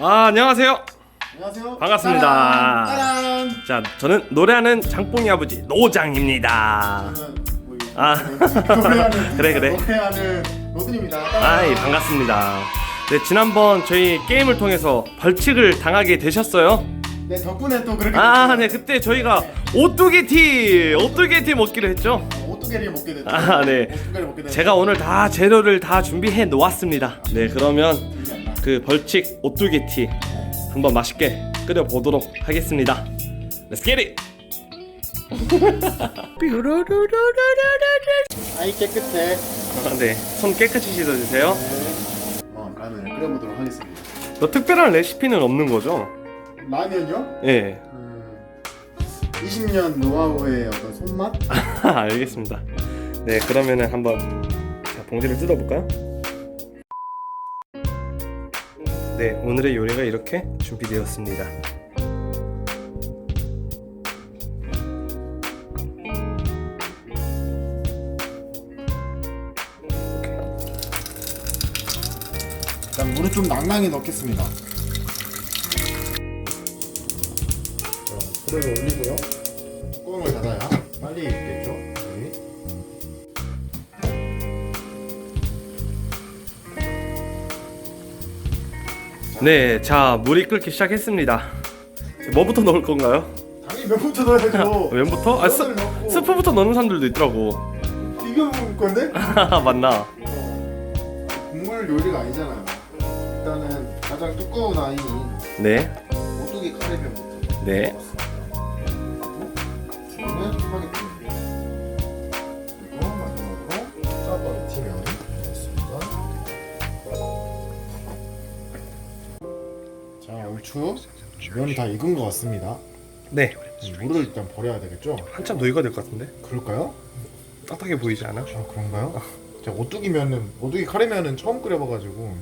아 안녕하세요. 안녕하세요. 반갑습니다. 따란. 자 저는 노래하는 장뽕이 아버지 노장입니다. 저는 뭐 이- 아. 노래하는 그래, 그래. 노래하는 로드입니다. 아이 반갑습니다. 네 지난번 저희 게임을 통해서 벌칙을 당하게 되셨어요. 네 덕분에 또 그렇게 아 네 그때 저희가 오뚜기 티 오뚜기 티 먹기로 했죠. 오뚜게리 먹게 됐죠. 아, 네. 먹게 됐죠. 제가 오늘 다 재료를 다 준비해 놓았습니다. 네 그러면 나. 그 벌칙 오뚜기 티 한번 맛있게 끓여 보도록 하겠습니다. Let's get it. 아이 깨끗해. 아, 네, 손 깨끗이 씻어주세요. 어 라면을 끓여보도록 하겠습니다. 뭐 특별한 레시피는 없는 거죠? 라면요? 예, 음, 20년 노하우의 어떤 손맛? 알겠습니다. 네, 그러면은 한번 자, 봉지를 뜯어볼까요? 네, 오늘의 요리가 이렇게 준비되었습니다. 일단 물을 좀 낭낭히 넣겠습니다. 불을 올리고요. 뚜껑을 닫아야 빨리 익겠죠. 네, 자 물이 끓기 시작했습니다. 뭐부터 넣을 건가요? 당연히 면부터 넣어야죠. 웬부터? 아, 스, 면을 넣고 스프부터 넣는 사람들도 있더라고. 비벼 먹을 건데? 맞나? 국물 요리가 아니잖아요. 일단은 가장 두꺼운 아이인 네, 오뚜기 카레면부터. 네. 이거는 자, 얼추 면이 다 익은 것 같습니다. 네, 물을 일단 버려야 되겠죠? 한참 더 익어야 될 것 같은데? 그럴까요? 딱딱해 보이지 않아? 아 그런가요? 제가 오뚜기면은 오뚜기 카레면은 처음 끓여봐가지고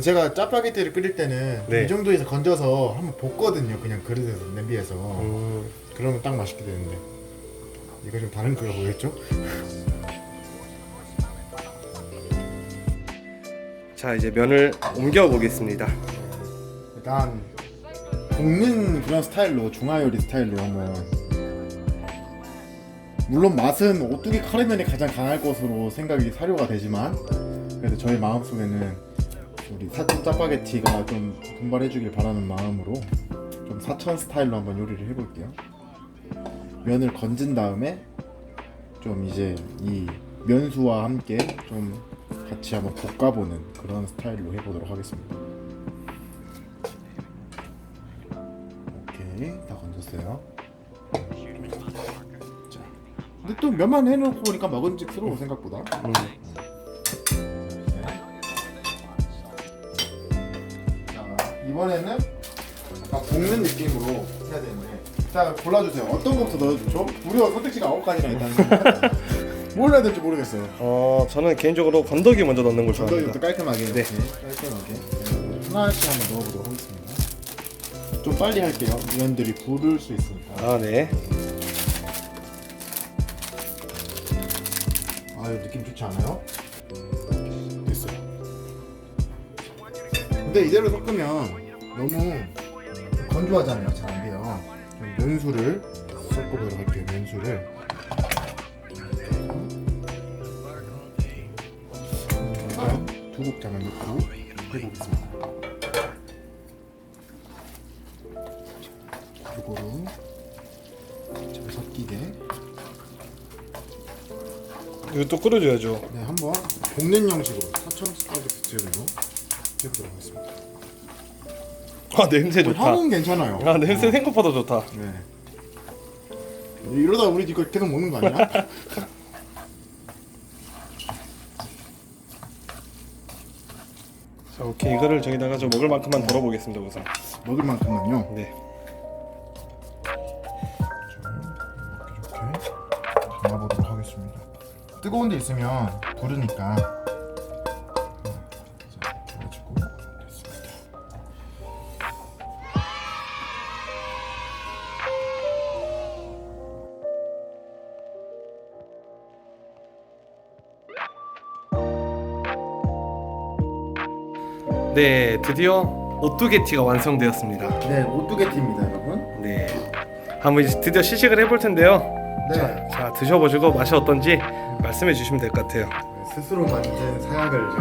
제가 짜파게티를 끓일 때는 네. 이 정도에서 건져서 한번 볶거든요 그냥 그릇에서 냄비에서 음, 그러면 딱 맛있게 되는데 이거 좀 다른 거가 뭐였죠? 자 이제 면을 옮겨 보겠습니다. 일단 볶는 그런 스타일로 중화요리 스타일로 한번. 물론 맛은 오뚜기 카레면이 가장 강할 것으로 생각이 사료가 되지만 그래도 저희 마음속에는 우리 사천 짜파게티가 좀 분발해주길 바라는 마음으로 좀 사천 스타일로 한번 요리를 해볼게요. 면을 건진 다음에 좀 이제 이 면수와 함께 좀 같이 한번 볶아보는 그런 스타일로 해보도록 하겠습니다 다 건졌어요. 자, 근데 또 면만 해놓고 보니까 먹은직스러워 생각보다. 음, 자, 이번에는 약간 볶는 느낌으로 해야 되는데. 자 골라주세요. 어떤 것부터 넣어주죠? 무려 선택지가 아홉 가지나 있다는. 뭘 해야 될지 모르겠어요. 어 저는 개인적으로 건더기 먼저 넣는 걸 좋아합니다. 깔끔하게 네. 이렇게 깔끔하게 네, 하나씩 한번 넣어보도록 하겠습니다. 좀 빨리 할게요. 위원들이 부를 수 있으니까. 아 네. 아유 느낌 좋지 않아요? 됐어요. 근데 이대로 섞으면 너무 건조하잖아요. 잘 안 돼요. 좀 면수를 섞어보도록 할게요. 면수를. 일단 두 국 장을 넣고 해보겠습니다. 요거로 잘 섞이게. 이것도 끓여줘야죠. 네, 한번 볶는 형식으로 4천 스파게티로 해보도록 하겠습니다. 아 냄새 좋다. 향은 괜찮아요. 아 냄새 생각보다 좋다. 네. 이러다 우리 이거 계속 먹는 거 아니야? 자 오케이 이거를 저기다가 좀 먹을 만큼만 덜어보겠습니다 우선. 먹을 만큼만요. 네. 뜨거운 데 있으면 부르니까. 됐습니다. 네, 드디어 오뚜게티가 완성되었습니다. 네, 오뚜게티입니다, 여러분. 네, 한번 이제 드디어 시식을 해볼 텐데요. 네. 자, 자 드셔보시고 맛이 어떤지 말씀해 주시면 될 것 같아요. 스스로 만든 사약을 이제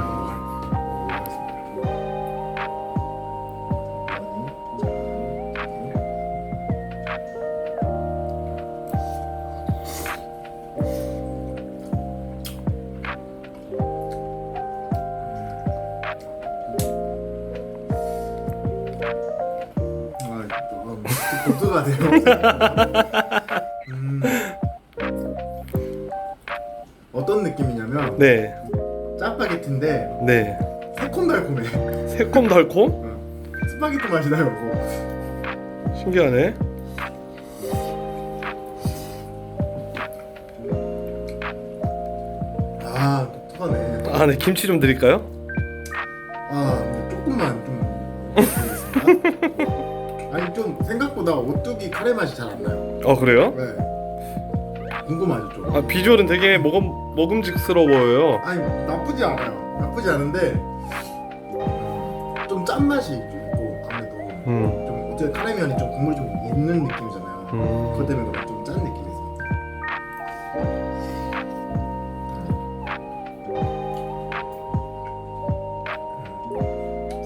아, 또 고수가 돼요. 음. 네, 짜파게티인데 네, 새콤달콤해. 새콤달콤? 스파게티 맛이 나요. 이거. 신기하네. 아 독특하네. 아, 네, 김치 좀 드릴까요? 아 조금만 좀. 아니 좀 생각보다 오뚜기 카레 맛이 잘 안 나요. 어, 그래요? 네. 궁금하죠 좀. 아, 비주얼은 되게 먹음 먹음직스러워 보여요. 아니 나쁘지 않아요. 나쁘지 않은데 음, 좀 짠맛이 좀 있고 아무래도 음, 좀 어째 카레면이 좀 국물이 좀 있는 느낌이잖아요. 음. 그것 때문에 그런가 좀짠 느낌이. 음.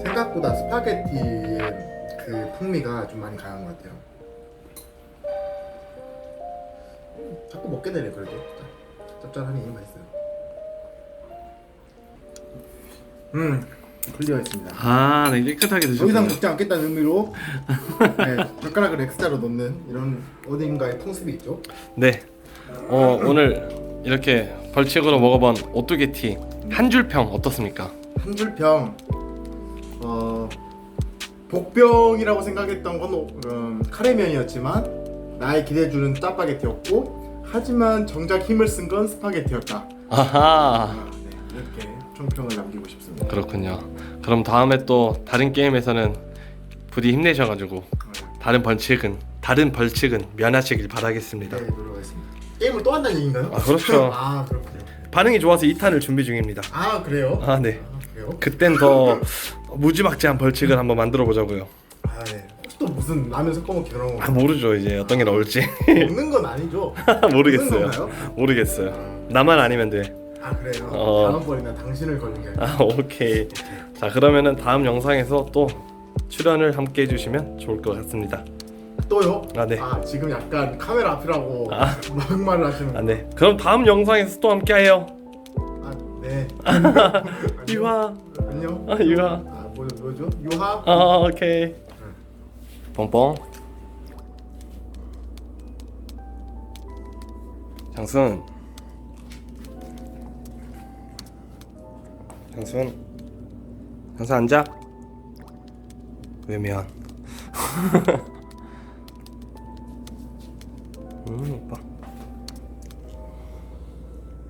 생각보다 스파게티의 그 풍미가 좀 많이 강한 것 같아요. 자꾸 먹게 되네 그래도 짭짤하니 맛있어요. 음 클리어했습니다. 아, 네, 깨끗하게 더 이상 드셨군요. 먹지 않겠다는 의미로 네, 젓가락을 X자로 넣는 이런 어딘가의 풍습이 있죠. 네, 어, 오늘 이렇게 벌칙으로 먹어본 오뚜게티 한 줄 평 어떻습니까? 한 줄평 어, 복병이라고 생각했던 건 음, 카레면이었지만 나의 기대주는 짜파게티였고 하지만 정작 힘을 쓴 건 스파게티였다. 아하, 아, 네, 이렇게 총평을 남기고 싶습니다. 그렇군요. 그럼 다음에 또 다른 게임에서는 부디 힘내셔가지고 다른 벌칙은 다른 벌칙은 면하시길 바라겠습니다. 네, 노력하겠습니다. 게임을 또 한다는 얘기인가요? 아, 그렇죠. 아 그렇군요. 반응이 좋아서 2탄을 준비 중입니다. 아 그래요? 아, 네. 아, 그래요? 그땐 더 무지막지한 벌칙을 한번 만들어 보자고요. 아 네. 또 무슨 라면 섞어먹기 그런 거 아, 모르죠 이제 어떤 게 나올지 먹는 건 아니죠? 모르겠어요. 먹는 건가요? 모르겠어요. 나만 아니면 돼. 아 그래요? 어. 다음번에는 당신을 걸는 게 아니라 아 오케이. 자 그러면은 다음 영상에서 또 출연을 함께 해주시면 좋을 것 같습니다. 또요? 아, 네. 아 지금 약간 카메라 앞이라고 아. 막말을 하시는 아 네. 그럼 다음 영상에서 또 함께 해요. 아 네. 유하. 안녕. 아 유하. 아 뭐, 뭐죠? 유하? 아 오케이. 뻥뻥. 장순. 장순. 장순 앉아. 외면. 음 오빠.